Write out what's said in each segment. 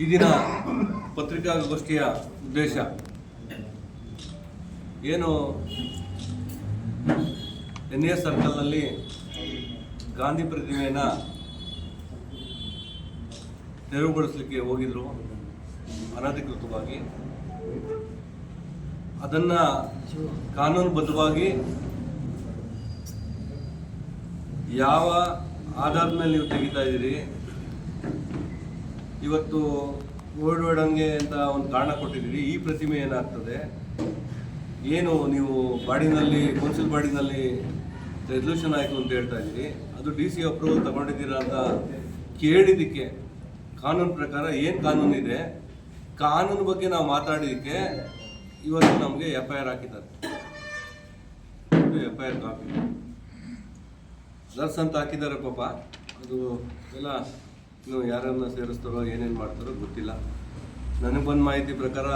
ಈ ದಿನ ಪತ್ರಿಕಾಗೋಷ್ಠಿಯ ಉದ್ದೇಶ. ಏನು? ಎನ್ ಎ ಸರ್ಕಲ್ನಲ್ಲಿ ಗಾಂಧಿ ಪ್ರತಿಮೆಯನ್ನು ತೆರವುಗೊಳಿಸಲಿಕ್ಕೆ ಹೋಗಿದ್ರು ಅನಧಿಕೃತವಾಗಿ. ಅದನ್ನು ಕಾನೂನುಬದ್ಧವಾಗಿ ಯಾವ ಆಧಾರದ ಮೇಲೆ ನೀವು ತೆಗಿತಾ ಇದ್ದೀರಿ? ಇವತ್ತು ವೇಡನ್ಗೆ ಅಂತ ಒಂದು ಕಾರಣ ಕೊಟ್ಟಿದ್ದೀರಿ. ಈ ಪ್ರತಿಮೆ ಏನಾಗ್ತದೆ? ಏನು ನೀವು ಬಾಡಿನಲ್ಲಿ ಕೌನ್ಸಿಲ್ ಬಾಡಿನಲ್ಲಿ ರೆಸಲ್ಯೂಷನ್ ಆಯಿತು ಅಂತ ಹೇಳ್ತಾ ಇದ್ದೀರಿ. ಅದು ಡಿ ಸಿ ಅಪ್ರೂವಲ್ ತಗೊಂಡಿದ್ದೀರಾ ಅಂತ ಕೇಳಿದ್ದಕ್ಕೆ ಕಾನೂನು ಪ್ರಕಾರ ಏನು ಕಾನೂನು ಇದೆ? ಕಾನೂನು ಬಗ್ಗೆ ನಾವು ಮಾತಾಡಿದ್ದಕ್ಕೆ ಇವತ್ತು ನಮಗೆ ಎಫ್ ಐ ಆರ್ ಹಾಕಿದ್ದಾರೆ. F I R copy. Nurse ಅಂತ ಹಾಕಿದ್ದಾರೆ ಪಾಪ. ಅದು ಎಲ್ಲ ಇನ್ನು ಯಾರನ್ನ ಸೇರಿಸ್ತಾರೋ, ಏನೇನು ಮಾಡ್ತಾರೋ ಗೊತ್ತಿಲ್ಲ. ನನಗೆ ಬಂದ ಮಾಹಿತಿ ಪ್ರಕಾರ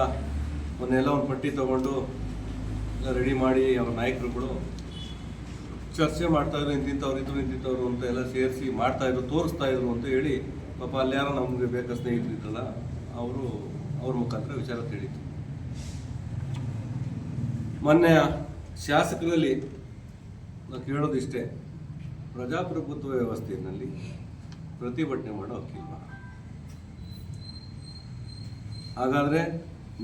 ಮೊನ್ನೆಲ್ಲ ಒಂದು ಪಟ್ಟಿ ತೊಗೊಂಡು ಎಲ್ಲ ರೆಡಿ ಮಾಡಿ ಅವ್ರ ನಾಯಕರುಗಳು ಚರ್ಚೆ ಮಾಡ್ತಾಯಿದ್ರು ಇಂತಿಂಥವ್ರು ಇದ್ರು, ಇಂತಿಂಥವ್ರು ಅಂತ ಎಲ್ಲ ಸೇರಿಸಿ ಮಾಡ್ತಾಯಿದ್ರು ತೋರಿಸ್ತಾಯಿದ್ರು ಅಂತ ಹೇಳಿ ಪಾಪ ಅಲ್ಲಿ ನಮಗೆ ಬೇಕಾದ ಸ್ನೇಹಿತರು ಇದ್ರಲ್ಲ, ಅವರು ಅವ್ರ ಮುಖಾಂತರ ವಿಚಾರ ತಿಳಿತು. ಮೊನ್ನೆ ಶಾಸಕರಲ್ಲಿ ನಾವು ಕೇಳೋದಿಷ್ಟೇ, ಪ್ರಜಾಪ್ರಭುತ್ವ ವ್ಯವಸ್ಥೆಯಲ್ಲಿ ಪ್ರತಿಭಟನೆ ಮಾಡೋ ಹಾಗಾದ್ರೆ ಹಾಗಾದರೆ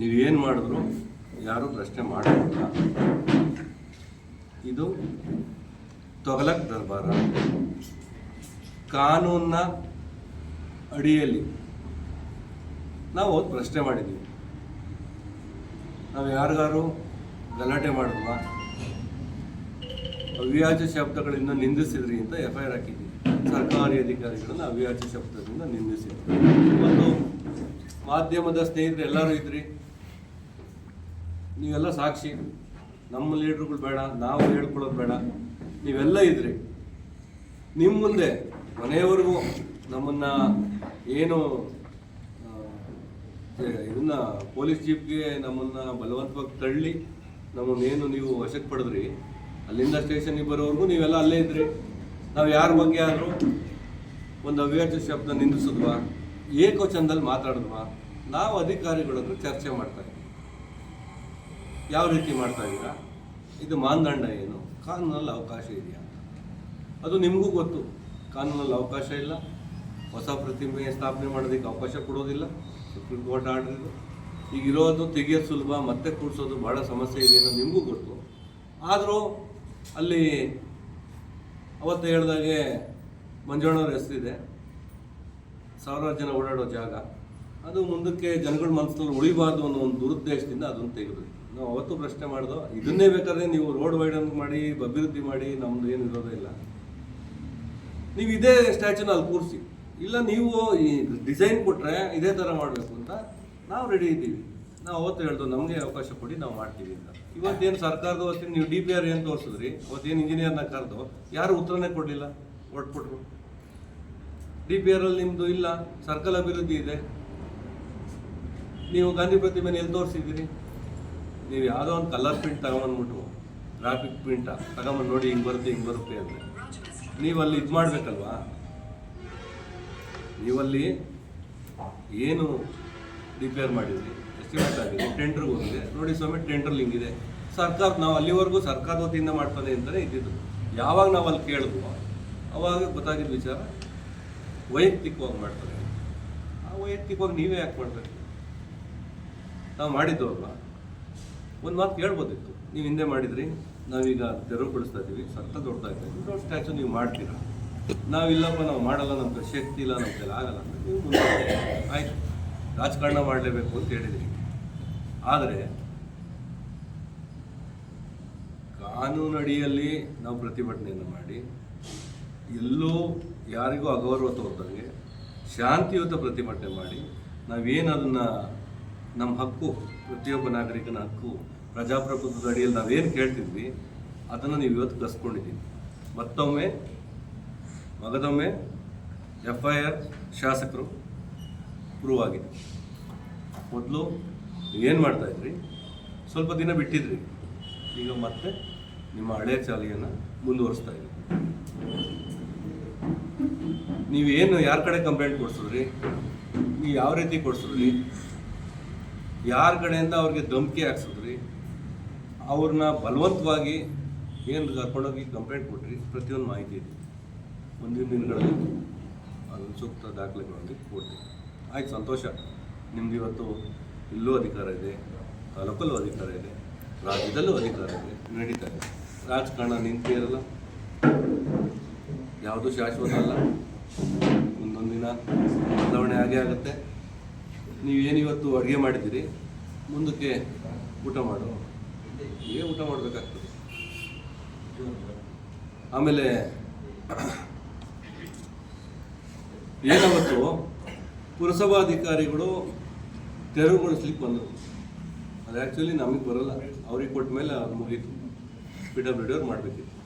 ನೀವೇನು ಮಾಡಿದ್ರು? ಯಾರೂ ಪ್ರಶ್ನೆ ಮಾಡೋದಿಲ್ಲ ಇದು ತೊಗಲಕ್ ದರ್ಬಾರ. ಕಾನೂನ ಅಡಿಯಲ್ಲಿ ನಾವು ಪ್ರಶ್ನೆ ಮಾಡಿದ್ದೀವಿ ನಾವು ಯಾರಿಗಾರು ಗಲಾಟೆ ಮಾಡಿದ್ವಾ? ಅವ್ಯಾಜ ಶಬ್ದಗಳಿಂದ ನಿಂದಿಸಿದ್ರಿ ಅಂತ ಎಫ್ ಐ ಹಾಕಿದ್ದೀವಿ ಸರ್ಕಾರಿ ಅಧಿಕಾರಿಗಳನ್ನ ಅವ್ಯಾಚ ಶಬ್ದದಿಂದ ನಿಂದಿಸಿದ್ರು. ಮತ್ತು ಮಾಧ್ಯಮದ ಸ್ನೇಹಿತರು ಎಲ್ಲರೂ ಇದ್ರಿ, ನೀವೆಲ್ಲ ಸಾಕ್ಷಿ, ನಮ್ಮ ಲೀಡ್ರುಗಳು ಬೇಡ, ನಾವು ಹೇಳ್ಕೊಳ್ಳೋದು ಬೇಡ, ನೀವೆಲ್ಲ ಇದ್ರಿ. ನಿಮ್ಮ ಮುಂದೆ ಮನೆಯವರೆಗೂ ನಮ್ಮನ್ನ ಏನು ಇದನ್ನ ಪೊಲೀಸ್ ಜೀಪ್ಗೆ ನಮ್ಮನ್ನ ಬಲವಂತವಾಗಿ ತಳ್ಳಿ, ನಮ್ಮನ್ನೇನು ನೀವು ವಶಕ್ಕೆ ಪಡೆದ್ರಿ, ಅಲ್ಲಿಂದ ಸ್ಟೇಷನ್ಗೆ ಬರೋವರೆಗೂ ನೀವೆಲ್ಲ ಅಲ್ಲೇ ಇದ್ರಿ. ನಾವು ಯಾರ ಬಗ್ಗೆ ಆದರೂ ಒಂದು ಅವ್ಯಾಜ ಶಬ್ದ ನಿಂದಿಸಿದ್ವಾ? ಏಕವಚನದಲ್ಲಿ ಮಾತಾಡಿದ್ವಾ? ನಾವು ಅಧಿಕಾರಿಗಳನ್ನು ಚರ್ಚೆ ಮಾಡ್ತಾ ಇದ್ದೀವಿ ಯಾವ ರೀತಿ ಮಾಡ್ತಾ ಇದ್ದೀರಾ? ಇದು ಮಾನದಂಡ ಏನು? ಕಾನೂನಲ್ಲಿ ಅವಕಾಶ ಇದೆಯಾ ಅದು ನಿಮಗೂ ಗೊತ್ತು. ಕಾನೂನಲ್ಲಿ ಅವಕಾಶ ಇಲ್ಲ. ಹೊಸ ಪ್ರತಿಮೆ ಸ್ಥಾಪನೆ ಮಾಡೋದಕ್ಕೆ ಅವಕಾಶ ಕೊಡೋದಿಲ್ಲ. ಸುಪ್ರೀಂ ಕೋರ್ಟ್ ಆರ್ಡರ್ ಈಗ ಇರೋದು ತೆಗಿಯೋದು ಸುಲಭ, ಮತ್ತೆ ಕೂಡಿಸೋದು ಭಾಳ ಸಮಸ್ಯೆ ಇದೆ ಅನ್ನೋದು ನಿಮಗೂ ಗೊತ್ತು. ಆದರೂ ಅಲ್ಲಿ ಅವತ್ತು ಹೇಳಿದಾಗೆ ಮಂಜುಳವ್ರ ಹೆಸರಿದೆ. ಸಾವಿರಾರು ಜನ ಓಡಾಡೋ ಜಾಗ. ಅದು ಮುಂದಕ್ಕೆ ಜನಗಳ ಮನಸ್ಸಲ್ಲಿ ಉಳಿಬಾರ್ದು ಅನ್ನೋ ಒಂದು ದುರುದ್ದೇಶದಿಂದ ಅದನ್ನು ತೆಗೆದ್ರಿ ನಾವು ಅವತ್ತು ಪ್ರಶ್ನೆ ಮಾಡಿದೋ, ಇದನ್ನೇ ಬೇಕಾದ್ರೆ ನೀವು ರೋಡ್ ವೈಡನ್ ಮಾಡಿ, ಅಭಿವೃದ್ಧಿ ಮಾಡಿ, ನಮ್ದು ಏನು ಇರೋದೇ ಇಲ್ಲ. ನೀವು ಇದೇ ಸ್ಟ್ಯಾಚ್ಯೂನ ಅಲ್ಲಿ ಕೂರಿಸಿ. ಇಲ್ಲ ನೀವು ಈ ಡಿಸೈನ್ ಕೊಟ್ಟರೆ ಇದೇ ಥರ ಮಾಡಬೇಕು ಅಂತ ನಾವು ರೆಡಿ ಇದ್ದೀವಿ. ನಾವು ಅವತ್ತು ಹೇಳ್ದು, ನಮಗೆ ಅವಕಾಶ ಕೊಡಿ, ನಾವು ಮಾಡ್ತೀವಿ ಅಂತ. ಇವತ್ತೇನು ಸರ್ಕಾರದ ವತಿಯಿಂದ ನೀವು ಡಿ ಪಿ ಆರ್ ಏನು ತೋರಿಸಿದ್ರಿ? ಅವತ್ತೇನು ಇಂಜಿನಿಯರ್ನ ಕರೆದು, ಯಾರು ಉತ್ತರನೇ ಕೊಡಲಿಲ್ಲ? ಒಟ್ಬಿಟ್ರು ಡಿ ಪಿ ಆರಲ್ಲಿ ನಿಮ್ಮದು ಇಲ್ಲ, ಸರ್ಕಲ್ ಅಭಿವೃದ್ಧಿ ಇದೆ. ನೀವು ಗಾಂಧಿ ಪ್ರತಿಮೆನ ಎಲ್ಲಿ ತೋರಿಸಿದ್ದೀರಿ? ನೀವು ಯಾವುದೋ ಒಂದು ಕಲರ್ ಪ್ರಿಂಟ್ ತಗೊಂಬಂದ್ಬಿಟ್ಟು ಗ್ರಾಫಿಕ್ ಪ್ರಿಂಟ ತಗೊಂಬಂದು ನೋಡಿ ಹಿಂಗೆ ಬರುತ್ತೆ ಹಿಂಗೆ ಬರುತ್ತೆ ಅಂದರೆ ನೀವು ಅಲ್ಲಿ ಇದು ಮಾಡಬೇಕಲ್ವಾ? ನೀವಲ್ಲಿ ಏನು ರಿಪೇರ್ ಮಾಡಿದ್ರಿ? ಎಸ್ಟಿಮೇಟ್ ಆಗಿದೆ ಟೆಂಡರ್ ಹೋಗಿದೆ ನೋಡಿ ಸ್ವಾಮಿ ಟೆಂಡರ್ ಇದೆ. ಸರ್ಕಾರ, ನಾವು ಅಲ್ಲಿವರೆಗೂ ಸರ್ಕಾರದ ವತಿಯಿಂದ ಮಾಡ್ತಾನೆ ಅಂತಲೇ ಇದ್ದಿದ್ದು. ಯಾವಾಗ ನಾವು ಅಲ್ಲಿ ಕೇಳಿದ್ವು, ಅವಾಗ ಗೊತ್ತಾಗಿದ್ದ ವಿಚಾರ ವೈಯಕ್ತಿಕವಾಗಿ ಮಾಡ್ತಾರೆ ಆ ವೈಯಕ್ತಿಕವಾಗಿ ನೀವೇ ಯಾಕೆ ಮಾಡ್ತಾರೆ ನಾವು ಮಾಡಿದ್ದು ಒಂದು ಮಾತು ಕೇಳ್ಬೋದಿತ್ತು ನೀವು ಹಿಂದೆ ಮಾಡಿದ್ರಿ, ನಾವೀಗ ತೆರವುಗೊಳಿಸ್ತಾ ಇದ್ದೀವಿ. ಸರ್ಕಾರ ದೊಡ್ಡದಾಗ್ತಾ ಇದೆ. ದೊಡ್ಡ ಸ್ಟ್ಯಾಚು ನೀವು ಮಾಡ್ತೀರಾ? ನಾವಿಲ್ಲಪ್ಪ, ನಾವು ಮಾಡಲ್ಲ ನಮ್ಮ ಶಕ್ತಿ ಇಲ್ಲ ನಮ್ಮ ಕೈಲಿ ಆಗಲ್ಲ ಅಂತ. ನೀವು ಆಯ್ತು. ರಾಜಕಾರಣ ಮಾಡಲೇಬೇಕು ಅಂತ ಹೇಳಿದ್ರಿ. ಆದರೆ ಕಾನೂನಡಿಯಲ್ಲಿ ನಾವು ಪ್ರತಿಭಟನೆಯನ್ನು ಮಾಡಿ, ಎಲ್ಲೂ ಯಾರಿಗೂ ಅಗೌರವ ತೋರ್ದಂಗೆ ಶಾಂತಿಯುತ ಪ್ರತಿಭಟನೆ ಮಾಡಿ, ನಾವೇನು ಅದನ್ನು ನಮ್ಮ ಹಕ್ಕು, ಪ್ರತಿಯೊಬ್ಬ ನಾಗರಿಕನ ಹಕ್ಕು, ಪ್ರಜಾಪ್ರಭುತ್ವದ ಅಡಿಯಲ್ಲಿ ನಾವೇನು ಕೇಳ್ತಿದ್ವಿ, ಅದನ್ನು ನೀವು ಇವತ್ತು ಕಸ್ಕೊಂಡಿದ್ದೀವಿ ಮತ್ತೊಮ್ಮೆ, ಮಗದೊಮ್ಮೆ ಎಫ್ ಐ ಆರ್ ಶಾಸಕರು ಪ್ರೂವ್ ಆಗಿದೆ. ಮೊದಲು ಏನು ಮಾಡ್ತಾಯಿದ್ರಿ ಸ್ವಲ್ಪ ದಿನ ಬಿಟ್ಟಿದ್ರಿ. ಈಗ ಮತ್ತೆ ನಿಮ್ಮ ಹಳೆಯ ಚಾಲಿಯನ್ನು ಮುಂದುವರಿಸ್ತಾ ಇದ್ದರು ನೀವು ಏನು ಯಾರ ಕಡೆ ಕಂಪ್ಲೇಂಟ್ ಕೊಡ್ಸಿದ್ರಿ? ನೀವು ಯಾವ ರೀತಿ ಕೊಡ್ಸಿದ್ರಿ? ಯಾರ ಕಡೆಯಿಂದ ಅವ್ರಿಗೆ ಧಮಕಿ ಹಾಕ್ಸಿದ್ರಿ? ಅವ್ರನ್ನ ಬಲವಂತವಾಗಿ ಏನು ಕರ್ಕೊಂಡೋಗಿ ಕಂಪ್ಲೇಂಟ್ ಕೊಟ್ರಿ? ಪ್ರತಿಯೊಂದು ಮಾಹಿತಿ ಇದೆ. ಮುಂದಿನ ದಿನಗಳಲ್ಲಿ ಅದನ್ನು ಸೂಕ್ತ ದಾಖಲೆಗಳಲ್ಲಿ ಕೊಡ್ತೀವಿ ಆಯ್ತು, ಸಂತೋಷ. ನಿಮ್ದು ಇವತ್ತು ಇಲ್ಲೂ ಅಧಿಕಾರ ಇದೆ, ತಾಲೂಕಲ್ಲೂ ಅಧಿಕಾರ ಇದೆ, ರಾಜ್ಯದಲ್ಲೂ ಅಧಿಕಾರ ಇದೆ, ನಡೀತಾ ಇದೆ. ರಾಜಕಾರಣ ನಿಂತಿರಲ್ಲ ಯಾವುದು ಶಾಶ್ವತ ಅಲ್ಲ. ಒಂದೊಂದು ದಿನ ಬದಲಾವಣೆ ಆಗೇ ಆಗುತ್ತೆ. ನೀವೇನು ಇವತ್ತು ಅಡುಗೆ ಮಾಡಿದ್ದೀರಿ? ಮುಂದಕ್ಕೆ ಊಟ ಮಾಡು. ಏ ಊಟ ಮಾಡಬೇಕಾಗ್ತದೆ? ಆಮೇಲೆ ಏನಾವತ್ತು ಪುರಸಭಾಧಿಕಾರಿಗಳು ತೆರವುಗೊಳಿಸ್ಲಿಕ್ಕೆ ಬಂದರು. ಅದು ಆ್ಯಕ್ಚುಲಿ ನಮಗೆ ಬರಲ್ಲ. ಅವ್ರಿಗೆ ಕೊಟ್ಟ ಮೇಲೆ ಮುಗೀತು. ಪಿ ಡಬ್ಲ್ಯೂ ಡಿ ಅವ್ರು ಮಾಡಬೇಕಿತ್ತು.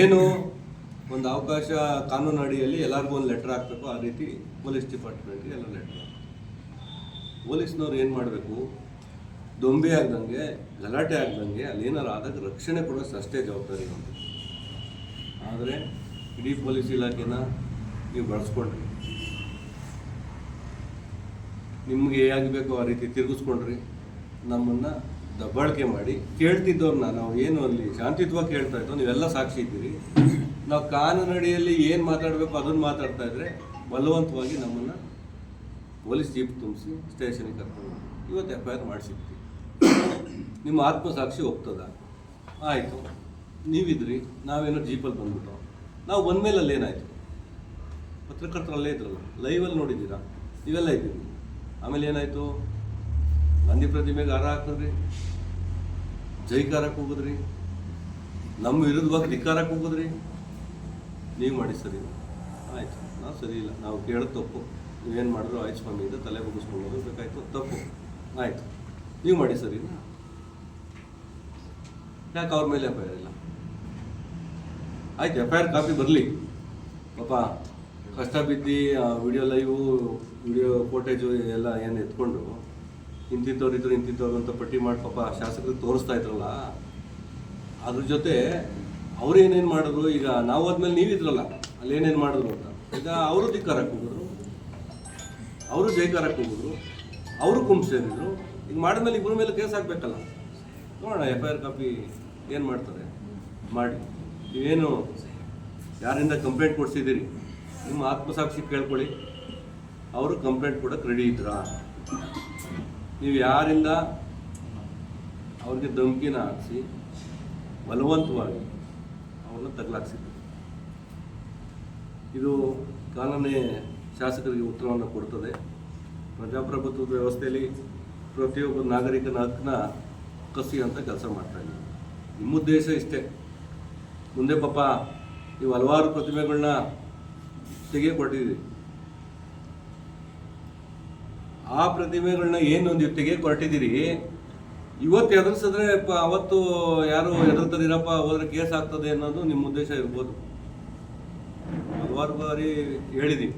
ಏನು ಒಂದು ಅವಕಾಶ ಕಾನೂನು ಅಡಿಯಲ್ಲಿ ಎಲ್ಲರಿಗೂ ಒಂದು ಲೆಟ್ರ್ ಹಾಕಬೇಕು, ಆ ರೀತಿ ಪೊಲೀಸ್ ಡಿಪಾರ್ಟ್ಮೆಂಟ್ಗೆ ಎಲ್ಲ ಲೆಟ್ರ್ ಪೊಲೀಸ್ನವ್ರು ಏನು ಮಾಡಬೇಕು? ದೊಂಬೆ ಆಗ್ದಂಗೆ, ಗಲಾಟೆ ಆಗ್ದಂಗೆ ಅಲ್ಲೇನಾರು ಆದಾಗ ರಕ್ಷಣೆ ಕೊಡೋಷ್ಟು ಅಷ್ಟೇ ಜವಾಬ್ದಾರಿ ಆದರೆ ಇಡೀ ಪೊಲೀಸ್ ಇಲಾಖೆನ ನೀವು ಬಳಸ್ಕೊಂಡ್ರಿ. ನಿಮಗೆ ಆಗಬೇಕು ಆ ರೀತಿ ತಿರುಗಿಸ್ಕೊಂಡ್ರಿ. ನಮ್ಮನ್ನು ದಬ್ಬಾಳಿಕೆ ಮಾಡಿ ಕೇಳ್ತಿದ್ದವ್ರನ್ನ ನಾವು ಏನು ಅಲ್ಲಿ ಶಾಂತಿಯುತವಾಗಿ ಕೇಳ್ತಾ ಇದ್ದೋ ನೀವೆಲ್ಲ ಸಾಕ್ಷಿ ಇದ್ದೀರಿ. ನಾವು ಕಾನೂನಡಿಯಲ್ಲಿ ಏನು ಮಾತಾಡಬೇಕು ಅದನ್ನು ಮಾತಾಡ್ತಾ ಇದ್ರೆ ಬಲವಂತವಾಗಿ ನಮ್ಮನ್ನು ಪೊಲೀಸ್ ಜೀಪ್ ತುಂಬಿಸಿ ಸ್ಟೇಷನಿಗೆ ಕರ್ಕೊಂಡು ಇವತ್ತು ಎಫ್ ಐ ಆರ್ ಮಾಡಿಸಿರ್ತೀವಿ. ನಿಮ್ಮ ಆತ್ಮಸಾಕ್ಷಿ ಒಪ್ತದ? ಆಯಿತು. ನೀವಿದ್ರಿ, ನಾವೇನೋ ಜೀಪಲ್ಲಿ ಬಂದ್ಬಿಟ್ಟು ನಾವು ಬಂದಮೇಲೆ ಅಲ್ಲೇನಾಯಿತು ಪತ್ರಕರ್ತರಲ್ಲೇ ಇದ್ರಲ್ಲ, ಲೈವಲ್ಲಿ ನೋಡಿದ್ದೀರಾ? ಇವೆಲ್ಲ ಇದ್ದೀವಿ ಆಮೇಲೆ ಏನಾಯಿತು? ಗಾಂಧಿ ಪ್ರತಿಮೆಗೆ ಹಾರ ಹಾಕಿದ್ರಿ ಜೈಕಾರಕ್ಕೆ ಹೋಗಿದ್ರಿ. ನಮ್ಮ ವಿರುದ್ಧವಾಗಿ ಧಿಕ್ಕಾರಕ್ಕೆ ಹೋಗಿದ್ರಿ. ನೀವು ಮಾಡಿ ಸರಿ. ಆಯಿತು. ನಾವು ಸರಿ ಇಲ್ಲ. ನಾವು ಕೇಳೋದು ತಪ್ಪು. ನೀವೇನು ಮಾಡಿದ್ರು ಆಯ್ತು ಸ್ವಾಮಿ. ಇದು ತಲೆ ಬಗ್ಗಿಸ್ಕೊಂಡು ಬೇಕಾಯ್ತು ತಪ್ಪು. ಆಯ್ತು. ನೀವು ಮಾಡಿ ಸರಿ ಯಾಕೆ ಅವ್ರ ಮೇಲೆ ಎಫ್ ಐ ಆರ್ ಇಲ್ಲ? ಆಯ್ತು, ಎಫ್ ಐ ಆರ್ ಕಾಪಿ ಬರಲಿ. ಪಾಪ. ಕಷ್ಟ ಬಿದ್ದು ಆ ವಿಡಿಯೋ ಲೈವ್ ವಿಡಿಯೋ ಫೋಟೇಜು ಎಲ್ಲ ಏನು ಎತ್ಕೊಂಡು ಇಂತಿಂಥವ್ರು ಇದ್ರು ಇಂತಿಂಥವ್ರು ಅಂತ ಪಟ್ಟಿ ಮಾಡಿ ಪಾಪ ಶಾಸಕರಿಗೆ ತೋರಿಸ್ತಾ ಇದ್ರಲ್ಲ, ಅದ್ರ ಜೊತೆ ಅವ್ರು ಏನೇನು ಮಾಡಿದ್ರು, ಈಗ ನಾವು ಹೋದ್ಮೇಲೆ ನೀವಿದ್ರಲ್ಲ ಅಲ್ಲಿ ಏನೇನು ಮಾಡಿದ್ರು ಅಂತ. ಈಗ ಅವರು ಧಿಕ್ಕಾರಕ್ಕೆ ಹೋಗಿದ್ರು, ಅವರು ಜೈಕಾರಕ್ಕೆ ಹೋಗಿದ್ರು, ಅವರು ಕುಂಬಿಸಿದ್ರು ಈಗ ಮಾಡಿದ್ಮೇಲೆ ಇಬ್ಬರ ಮೇಲೆ ಕೇಸ್ ಹಾಕ್ಬೇಕಲ್ಲ. ನೋಡೋಣ ಎಫ್ ಐ ಆರ್ ಕಾಪಿ ಏನು ಮಾಡ್ತಾರೆ? ಮಾಡಿ. ನೀವೇನು ಯಾರಿಂದ ಕಂಪ್ಲೇಂಟ್ ಕೊಡ್ಸಿದ್ದೀರಿ? ನಿಮ್ಮ ಆತ್ಮಸಾಕ್ಷಿ ಕೇಳ್ಕೊಳ್ಳಿ. ಅವರು ಕಂಪ್ಲೇಂಟ್ ಕೂಡ ರೆಡಿ ಇದ್ರಾ? ನೀವು ಯಾರಿಂದ ಅವ್ರಿಗೆ ಧಮಕಿನ ಹಾಕ್ಸಿ, ಬಲವಂತವಾಗಿ ಅವ್ರನ್ನ ತಗಲಾಕ್ಸಿದ್ರು? ಇದು ಕಾನೂನೇ ಶಾಸಕರಿಗೆ ಉತ್ತರವನ್ನು ಕೊಡ್ತದೆ. ಪ್ರಜಾಪ್ರಭುತ್ವದ ವ್ಯವಸ್ಥೆಯಲ್ಲಿ ಪ್ರತಿಯೊಬ್ಬ ನಾಗರಿಕನ ಹಕ್ಕನ್ನ ಕಸಿ ಅಂತ ಕೆಲಸ ಮಾಡ್ತಾ ಇದ್ದೀವಿ ನಿಮ್ಮ ಉದ್ದೇಶ ಇಷ್ಟೇ. ಮುಂದೆ ಪಾಪ ನೀವು ಹಲವಾರು ಪ್ರತಿಮೆಗಳನ್ನ ತೆಗೆಯಕ್ಕೆ ಕೊಟ್ಟಿದ್ದೀವಿ ಆ ಪ್ರತಿಮೆಗಳನ್ನ ಏನು ನೀವು ತೆಗೆ ಕೊಟ್ಟಿದ್ದೀರಿ ಇವತ್ತು ಎದುರಿಸಿದ್ರೆ ಅವತ್ತು ಯಾರು ಎದುರ್ತದಿರಪ್ಪ ಹೋದ್ರೆ ಕೇಸ್ ಆಗ್ತದೆ ಅನ್ನೋದು ನಿಮ್ಮ ಉದ್ದೇಶ ಇರ್ಬೋದು. ಹಲವಾರು ಬಾರಿ ಹೇಳಿದೀನಿ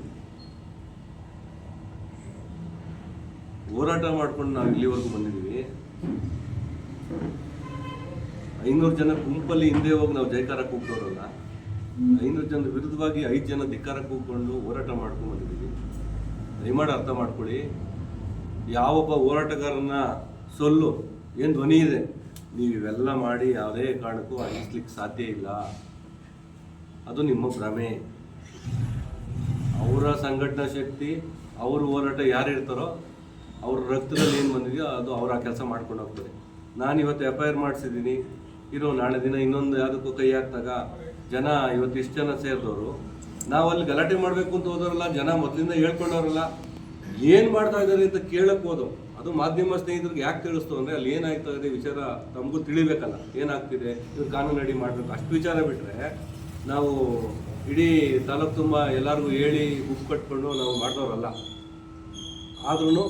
ಹೋರಾಟ ಮಾಡ್ಕೊಂಡು ನಾವು ಇಲ್ಲಿವರೆಗೂ ಬಂದಿದ್ದೀವಿ. ಐನೂರು ಜನ ಗುಂಪಲ್ಲಿ ಹಿಂದೆ ಹೋಗಿ ನಾವು ಜೈಕಾರ ಕೂಗ್ದವ್ರಲ್ಲ. ಐನೂರು ಜನರ ವಿರುದ್ಧವಾಗಿ ಐದು ಜನ ಧಿಕ್ಕಾರ ಕೂಗ್ಕೊಂಡು ಹೋರಾಟ ಮಾಡ್ಕೊಂಡು ಬಂದಿದ್ದೀವಿ. ದಯಮಾಡಿ ಅರ್ಥ ಮಾಡ್ಕೊಳ್ಳಿ. ಯಾವೊಬ್ಬ ಹೋರಾಟಗಾರನ ಸೊಲ್ಲು, ಏನು ಧ್ವನಿ ಇದೆ, ನೀವು ಇವೆಲ್ಲ ಮಾಡಿ ಯಾವುದೇ ಕಾರಣಕ್ಕೂ ಅಳಿಸ್ಲಿಕ್ಕೆ ಸಾಧ್ಯ ಇಲ್ಲ. ಅದು ನಿಮ್ಮ ಭ್ರಮೆ. ಅವರ ಸಂಘಟನಾ ಶಕ್ತಿ, ಅವ್ರ ಹೋರಾಟ ಯಾರು ಇರ್ತಾರೋ, ಅವ್ರ ರಕ್ತದಲ್ಲಿ ಏನು ಬಂದಿದೆಯೋ ಅದು ಅವರ ಕೆಲಸ ಮಾಡ್ಕೊಂಡು ಹೋಗ್ತಾರೆ. ನಾನು ಇವತ್ತು ಎಫ್ ಐ ಆರ್ ಮಾಡಿಸಿದ್ದೀನಿ. ಇರೋ ನಾಳೆ ದಿನ ಇನ್ನೊಂದು ಯಾವುದಕ್ಕೂ ಕೈ ಹಾಕ್ದಾಗ ಜನ ಇವತ್ತು ಇಷ್ಟು ಜನ ಸೇರಿದವರು. ನಾವು ಅಲ್ಲಿ ಗಲಾಟೆ ಮಾಡಬೇಕು ಅಂತ ಹೋದವರಲ್ಲ, ಜನ ಮೊದಲಿಂದ ಹೇಳ್ಕೊಂಡವರಲ್ಲ. ಏನು ಮಾಡ್ತಾ ಇದ್ದಾರೆ ಅಂತ ಕೇಳಕ್ಕೆ ಹೋದವು. ಅದು ಮಾಧ್ಯಮ ಸ್ನೇಹಿತರಿಗೆ ಯಾಕೆ ತಿಳಿಸ್ತು ಅಂದರೆ, ಅಲ್ಲಿ ಏನಾಗ್ತಾ ಇದೆ ವಿಚಾರ ತಮಗೂ ತಿಳಿಬೇಕಲ್ಲ. ಏನಾಗ್ತಿದೆ? ಇದು ಕಾನೂನು ಅಡಿ ಮಾಡಬೇಕು. ಅಷ್ಟು ವಿಚಾರ ಬಿಟ್ಟರೆ ನಾವು ಇಡೀ ತಾಲೂಕು ತುಂಬ ಎಲ್ಲರಿಗೂ ಹೇಳಿ ಬುಕ್ ಕಟ್ಕೊಂಡು ನಾವು ಮಾಡಿದವರಲ್ಲ. ಆದ್ರೂ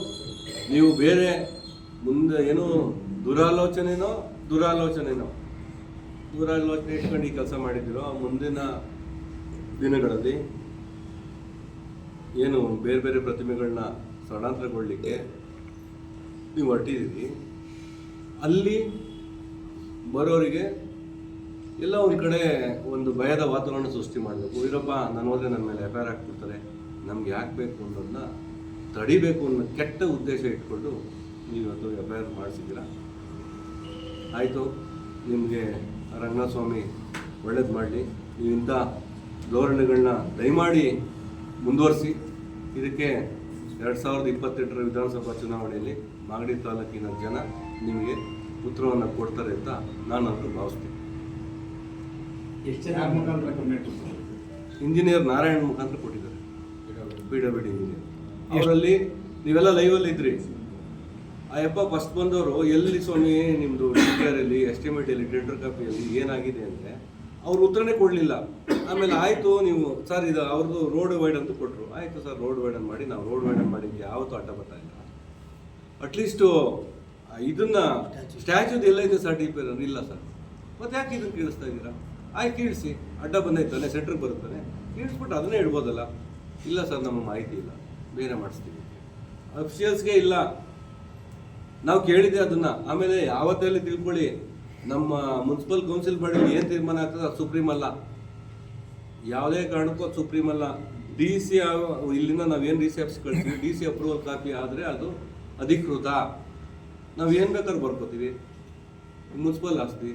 ನೀವು ಬೇರೆ ಮುಂದೆ ಏನು ದುರಾಲೋಚನೆನೋ ದುರಾಲೋಚನೆನೋ ದುರಾಲೋಚನೆ ಇಟ್ಕೊಂಡು ಈ ಕೆಲಸ ಮಾಡಿದ್ದೀರೋ ಮುಂದಿನ ದಿನಗಳಲ್ಲಿ ಏನು ಬೇರೆ ಬೇರೆ ಪ್ರತಿಮೆಗಳನ್ನ ಸ್ಥಳಾಂತರಗೊಳ್ಳಿಕ್ಕೆ ನೀವು ಹೊರಟಿದ್ದೀರಿ, ಅಲ್ಲಿ ಬರೋರಿಗೆ ಎಲ್ಲ ಒಂದು ಕಡೆ ಒಂದು ಭಯದ ವಾತಾವರಣ ಸೃಷ್ಟಿ ಮಾಡಬೇಕು. ಇರಪ್ಪ ನಾನು ಹೋದ್ರೆ ನನ್ನ ಮೇಲೆ ಎಫ್ ಐ ಆರ್ ಹಾಕ್ಬಿಡ್ತಾರೆ. ನಮ್ಗೆ ಯಾಕೆ ಬೇಕು ಅನ್ನೋದನ್ನ ತಡಿಬೇಕು ಅನ್ನೋ ಕೆಟ್ಟ ಉದ್ದೇಶ ಇಟ್ಕೊಂಡು ನೀವು ಅದು ಎಫ್ ಐ ಆರ್ ಮಾಡಿಸಿದ್ದೀರಾ? ಆಯಿತು, ನಿಮಗೆ ರಂಗನಾಥ ಸ್ವಾಮಿ ಒಳ್ಳೇದು ಮಾಡಲಿ. ನೀವು ಇಂಥ ಧೋರಣೆಗಳನ್ನ ದಯಮಾಡಿ ಮುಂದುವರಿಸಿ. ಇದಕ್ಕೆ ಎರಡು ಸಾವಿರದ ಇಪ್ಪತ್ತೆಂಟರ ವಿಧಾನಸಭಾ ಚುನಾವಣೆಯಲ್ಲಿ ಮಾಗಡಿ ತಾಲೂಕಿನ ಜನ ನಿಮಗೆ ಉತ್ತರವನ್ನು ಕೊಡ್ತಾರೆ ಅಂತ ನಾನು ಅದನ್ನು ಭಾವಿಸ್ತೀನಿ ಎಷ್ಟು ಜನ ಮುಖಾಂತರ ಕಂಪ್ಲೇಂಟ್ ಇಂಜಿನಿಯರ್ ನಾರಾಯಣ್ ಮುಖಾಂತರ ಕೊಟ್ಟಿದ್ದಾರೆ. ಬಿ ಡಬ್ಲ್ಯೂ ಡಿ ಇಂಜಿನಿಯರ್ ಅವರಲ್ಲಿ ನೀವೆಲ್ಲ ಲೈವಲ್ಲಿ ಇದ್ರಿ. ಆ ಯಪ್ಪ ಫಸ್ಟ್ ಬಂದವರು, ಎಲ್ಲಿ ಸ್ವಾಮಿ ನಿಮ್ಮದು ಆರಲ್ಲಿ ಎಸ್ಟಿಮೇಟಲ್ಲಿ ಟೆಂಡರ್ ಕಾಪಿಯಲ್ಲಿ ಏನಾಗಿದೆ ಅಂದರೆ, ಅವ್ರು ಉತ್ತರನೇ ಕೊಡಲಿಲ್ಲ. ಆಮೇಲೆ ಆಯಿತು, ನೀವು ಸರ್ ಇದು ಅವ್ರದ್ದು ರೋಡ್ ವೈಡ್ ಅಂತ ಕೊಟ್ಟರು ಆಯಿತು ಸರ್ ರೋಡ್ ವೈಡ್ ಅಂತ ಮಾಡಿ, ನಾವು ರೋಡ್ ವೈಡ್ ಅಂತ ಮಾಡಿದ್ವಿ ಯಾವತ್ತೂ ಅಡ್ಡ ಬರ್ತಾ ಇಲ್ಲ. ಅಟ್ಲೀಸ್ಟು ಇದನ್ನ ಎಲ್ಲ ಇದೆ ಸರ್ ಡಿ ಪಿ ಇಲ್ಲ ಸರ್ ಮತ್ತೆ ಯಾಕೆ ಇದನ್ನು ಕೀಳಿಸ್ತಾ ಇದ್ದೀರಾ? ಆಯ್ತು, ಕೀಳಿಸಿ. ಅಡ್ಡ ಬಂದೈತಾನೆ ಸೆಂಟ್ರಿಗೆ ಬರುತ್ತಾನೆ ಕೀಳಿಸ್ಬಿಟ್ಟು ಅದನ್ನೇ ಇಡ್ಬೋದಲ್ಲ ಇಲ್ಲ ಸರ್ ನಮ್ಮ ಮಾಹಿತಿ ಇಲ್ಲ. ಬೇರೆ ಮಾಡಿಸ್ತೀವಿ. ಅಫಿಷಿಯಲ್ಸ್ಗೆ ಇಲ್ಲ. ನಾವು ಕೇಳಿದೆ ಅದನ್ನ. ಆಮೇಲೆ ಯಾವತ್ತಲ್ಲಿ ತಿಳ್ಕೊಳ್ಳಿ, ನಮ್ಮ ಮುನ್ಸಿಪಲ್ ಕೌನ್ಸಿಲ್ ಬಡಿ ಏನು ತೀರ್ಮಾನ ಆಗ್ತದೆ ಅದು ಸುಪ್ರೀಂ ಅಲ್ಲ. ಯಾವುದೇ ಕಾರಣಕ್ಕೂ ಸುಪ್ರೀಂ ಅಲ್ಲ. ಡಿ ಸಿ ಇಲ್ಲಿಂದ ನಾವೇನು ಡಿ ಸಿ ಆಫೀಸ್ ಕಳಿಸ್ತೀವಿ ಡಿ ಸಿ ಅಪ್ರೂವಲ್ ಕಾಪಿ ಆದರೆ ಅದು ಅಧಿಕೃತ. ನಾವು ಏನು ಬೇಕಾದ್ರೂ ಬರ್ಕೋತೀವಿ. ಮುನ್ಸಿಪಲ್ ಆಸ್ತಿ.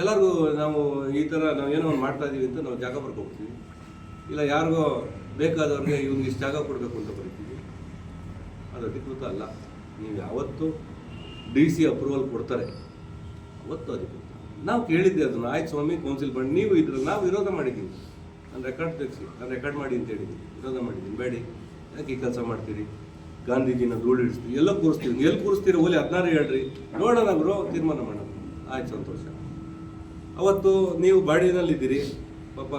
ಎಲ್ಲರಿಗೂ ನಾವು ಈ ಥರ ನಾವು ಏನೋ ಒಂದು ಮಾಡ್ತಾ ಇದೀವಿ ಅಂತ ನಾವು ಜಾಗ ಬರ್ಕೊಬಿಡ್ತೀವಿ. ಇಲ್ಲ, ಯಾರಿಗೋ ಬೇಕಾದವ್ರಿಗೆ ಇವ್ನಿಗೆ ಇಷ್ಟು ಜಾಗ ಕೊಡಬೇಕು ಅಂತ ಬರೀತೀವಿ. ಅದು ಅಧಿಕೃತ ಅಲ್ಲ. ನೀವು ಯಾವತ್ತು ಡಿ ಸಿ ಅಪ್ರೂವಲ್ ಕೊಡ್ತಾರೆ. ಅವತ್ತು ಅದಕ್ಕೆ ನಾವು ಕೇಳಿದ್ದೆ ಅದನ್ನು. ಆಯ್ತು ಸ್ವಾಮಿ ಕೌನ್ಸಿಲ್ ಬಂದು ನೀವು ಇದ್ರ ನಾವು ವಿರೋಧ ಮಾಡಿದ್ದೀವಿ. ನಾನು ರೆಕಾರ್ಡ್ ತೆಗೆಸಿ ನಾನು ರೆಕಾರ್ಡ್ ಮಾಡಿ ಅಂತ ಹೇಳಿದ್ದೀನಿ. ವಿರೋಧ ಮಾಡಿದ್ದೀನಿ. ಬೇಡಿ. ಯಾಕೆ ಈ ಕೆಲಸ ಮಾಡ್ತೀರಿ? ಗಾಂಧೀಜಿನ ಧೂಳು ಇಡಿಸ್ತೀವಿ ಎಲ್ಲ ಕೂರಿಸ್ತೀವಿ ಎಲ್ಲಿ ಕೂರಿಸ್ತೀರಿ ಓಲಿ ಹದಿನಾರು ಹೇಳ್ರಿ. ನೋಡೋಣ ಗುರು, ತೀರ್ಮಾನ ಮಾಡೋಣ. ಆಯ್ತು, ಸಂತೋಷ. ಅವತ್ತು ನೀವು ಬಾಡಿನಲ್ಲಿದ್ದೀರಿ ಪಾಪ